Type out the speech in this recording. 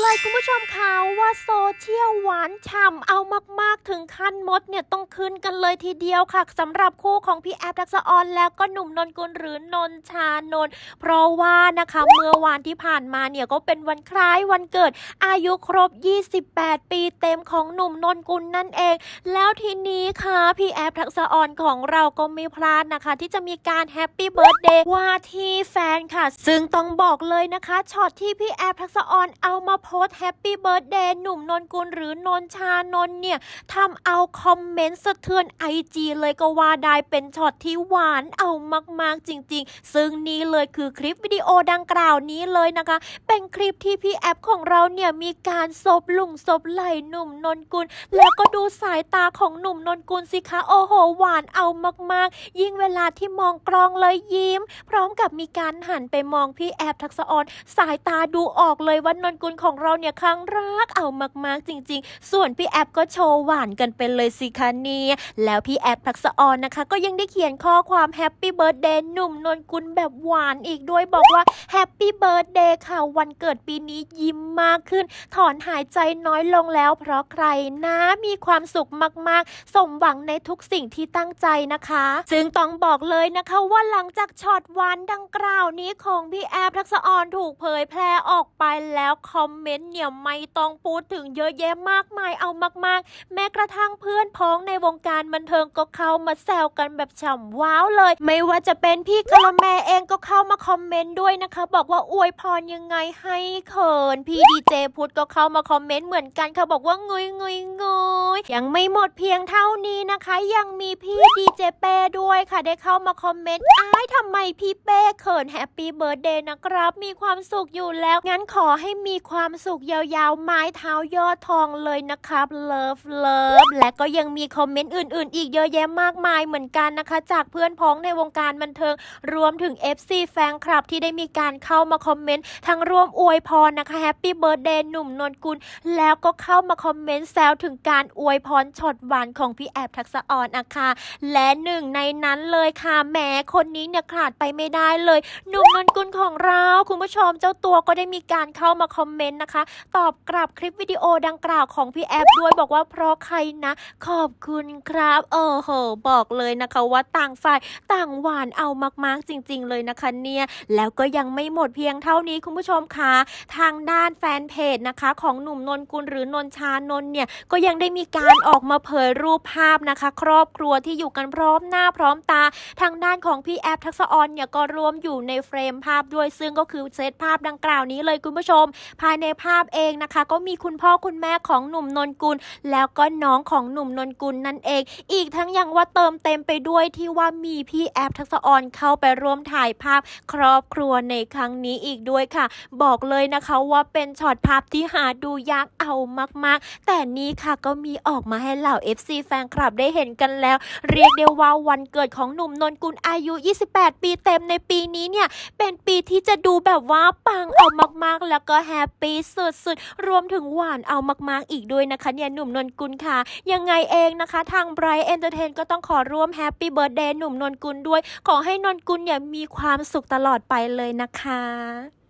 เลยคุณผู้ชมคะว่าโซเชียลหวานฉ่ำเอามากๆถึงขั้นมดเนี่ยต้องขึ้นกันเลยทีเดียวค่ะสำหรับคู่ของพี่แอฟทักษออนแล้วก็หนุ่มนนกุลหรือนนชานนเพราะว่านะคะเมื่อวานที่ผ่านมาเนี่ยก็เป็นวันคล้ายวันเกิด อายุครบ 28 ปีเต็มของหนุ่มนนกุลนั่นเอง แล้วทีนี้ค่ะพี่แอฟทักษออนของเราก็ไม่พลาดนะคะ ที่จะมีการแฮปปี้เบิร์ดเดย์ว่าที่แฟนค่ะ ซึ่งต้องบอกเลยนะคะช็อตที่พี่แอฟทักษออนเอามาโพสแฮปปี้เบิร์ดเดย์หนุ่มนนกุลหรือนนชานนเนี่ยทำเอาคอมเมนต์สะเทือนไอจีเลยก็ว่าได้เป็นช็อตที่หวานเอามากๆจริง ๆ ซึ่งนี่เลยคือคลิปวิดีโอดังกล่าวนี้เลยนะคะ เป็นคลิปที่พี่แอฟของเราเนี่ยมีการซบลุ่งซบไหล่หนุ่มนนกุล แล้วก็ดูสายตาของหนุ่มนนกุลสิคะโอ้โหหวานเอามากๆ ยิ่งเวลาที่มองกลองเลยยิ้ม พร้อมกับมีการหันไปมองพี่แอฟทักษออนสายตาดูออกเลยว่านนกุลของของเราเนี่ยครั้งรักเอามากๆจริง ๆ ส่วนพี่แอฟก็โชว์หวานกันไปเลยสิคะเนี่ยแล้วพี่แอฟทักษะออนนะคะ ก็ยังได้เขียนข้อความแฮปปี้เบิร์ดเดย์หนุ่มนนกุลแบบหวานอีกด้วยบอกว่าแฮปปี้เบิร์ดเดย์ค่ะวันเกิดปีนี้ยิ้มมากขึ้น ถอนหายใจน้อยลงแล้ว เพราะใครนะมีความสุขมากๆ สมหวังในทุกสิ่งที่ตั้งใจนะคะ ซึ่งต้องบอกเลยนะคะว่าหลังจากช็อตหวานดังกล่าวนี้ของพี่แอฟทักษะออนถูกเผยแพร่ออกไปแล้วคอมเมนต์เนี่ยไม่ต้องพูดถึงเยอะแยะมากมายเอามากๆ แม้กระทั่งเพื่อนพ้องในวงการบันเทิงก็เข้ามาแซวกันแบบฉ่ำว้าวเลย ไม่ว่าจะเป็นพี่กะละแมเองก็เข้ามาคอมเมนต์ด้วยนะคะ บอกว่าอวยพรยังไงให้เขิน พี่ดีเจพุทธก็เข้ามาคอมเมนต์เหมือนกันค่ะบอกว่าเงยเงยเงยยังไม่หมดเพียงเท่านี้นะคะ ยังมีพี่ดีเจเป้ด้วยค่ะได้เข้ามาคอมเมนต์อ้ายทำไมพี่เป้เขินแฮปปี้เบิร์ดเดย์นะครับ มีความสุขอยู่แล้ว งั้นขอให้มีความสุขยาวๆ ไม้เท้ายอดทองเลยนะครับเลิฟเลิฟและก็ยังมีคอมเมนต์อื่นๆ อีกเยอะแยะมากมายเหมือนกันนะคะ จากเพื่อนพ้องในวงการบันเทิงรวมถึง FC แฟนคลับที่ได้มีการเข้ามาคอมเมนต์ทั้งร่วมอวยพรนะคะแฮปปี้เบิร์ดเดย์หนุ่มนนกุล แล้วก็เข้ามาคอมเมนต์แซวถึงการอวยพรช็อตหวานของพี่แอบทักษะออนอะค่ะและหนึ่งในนั้นเลยค่ะแหมคนนี้เนี่ยขาดไปไม่ได้เลย หนุ่มนนกุลของเรา คุณผู้ชมเจ้าตัวก็ได้มีการเข้ามาคอมเมนต์นะคะ ตอบกลับคลิปวิดีโอดังกล่าวของพี่แอฟด้วยบอกว่าเพราะใครนะ ขอบคุณครับเออโห บอกเลยนะคะว่าต่างฝ่ายต่างหวานเอามากๆจริง ๆ เลยนะคะเนี่ย แล้วก็ยังไม่หมดเพียงเท่านี้คุณผู้ชมคะทางด้านแฟนเพจนะคะ ของหนุ่มนนกุลหรือนนชานนเนี่ยก็ยังได้มีการออกมาเผยรูปภาพนะคะ ครอบครัวที่อยู่กันพร้อมหน้าพร้อมตา ทางด้านของพี่แอฟทักษออนเนี่ยก็รวมอยู่ในเฟรมภาพด้วยซึ่งก็คือเซตภาพดังกล่าวนี้เลยคุณผู้ชม ภายในในภาพเองนะคะ ก็มีคุณพ่อคุณแม่ของหนุ่มนนกุล แล้วก็น้องของหนุ่มนนกุลนั่นเอง อีกทั้งยังว่าเติมเต็มไปด้วยที่ว่ามีพี่แอฟทักษออนเข้าไปร่วมถ่ายภาพครอบครัวในครั้งนี้อีกด้วยค่ะ บอกเลยนะคะว่าเป็นช็อตภาพที่หาดูยากเอามากๆ แต่นี้ค่ะก็มีออกมาให้เหล่า FC แฟนคลับได้เห็นกันแล้ว เรียกได้ว่าวันเกิดของหนุ่มนนกุลอายุ 28 ปีเต็มในปีนี้เนี่ย เป็นปีที่จะดูแบบว่าปังเอามากๆ แล้วก็แฮปปี้สุดๆ รวมถึงหวานเอามากๆอีกด้วยนะคะเนี่ยหนุ่มนนกุลค่ะ ยังไงเองนะคะ ทาง Bright Entertain ก็ต้องขอร่วมแฮปปี้เบิร์ดเดย์หนุ่มนนกุลด้วย ขอให้นนกุลเนี่ยมีความสุขตลอดไปเลยนะคะ